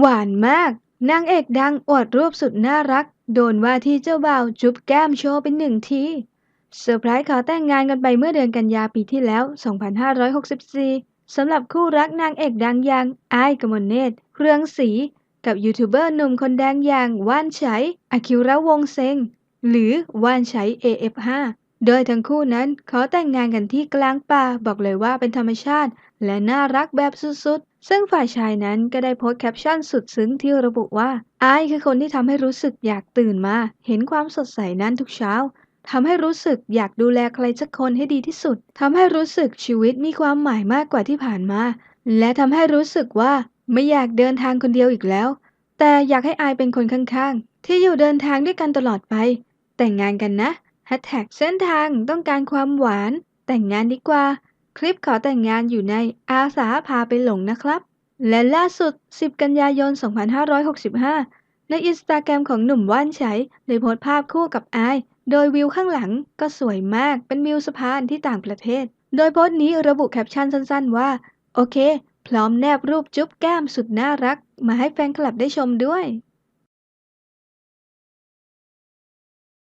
หวานมาก นางเอกดังอวดรูปสุดน่ารัก โดนว่าที่เจ้าบ่าวจุ๊บแก้มโชว์เป็นหนึ่งทีเซอร์ไพรส์ขอแต่งงานกันไปเมื่อเดือนกันยาปีที่แล้ว 2564 สำหรับคู่รักนางเอกดังอย่างอ้ายกมลเนตรเรืองศรีกับยูทูบเบอร์หนุ่มคนดังอย่างว่านไฉอคิระวงศ์เซงหรือว่านไฉ AF5 โดยทั้งคู่นั้นขอแต่งงานกันที่กลางป่าบอกเลยว่าเป็นธรรมชาติ และน่ารักแบบสุดๆ ซึ่งฝ่ายชายนั้นก็ได้โพสต์แคปชั่นสุดซึ้งที่ระบุว่าอายคือคนที่ทำให้รู้สึกอยากตื่นมา เห็นความสดใสนั้นทุกเช้าทำให้รู้สึกอยากดูแลใครสักคนให้ดีที่สุดทำให้รู้สึกชีวิตมีความหมายมากกว่าที่ผ่านมา และทำให้รู้สึกว่าไม่อยากเดินทางคนเดียวอีกแล้ว แต่อยากให้อายเป็นคนข้างๆ ที่อยู่เดินทางด้วยกันตลอดไป แต่งงานกันนะ แฮชแท็กเส้นทางต้องการความหวาน แต่งงานดีกว่า คลิปขอแต่งงานอยู่ในอาสาพาไปหลงนะครับ และล่าสุด 10 กันยายน 2565 ในอินสตาแกรมของหนุ่มว่านไฉได้โพสต์ภาพคู่กับไอโดยวิวข้างหลังก็สวยมากเป็นวิวสะพานที่ต่างประเทศ โดยโพสต์นี้ระบุแคปชั่นสั้นๆ ว่า โอเค พร้อมแนบรูปจุ๊บแก้มสุดน่ารัก มาให้แฟนคลับได้ชมด้วย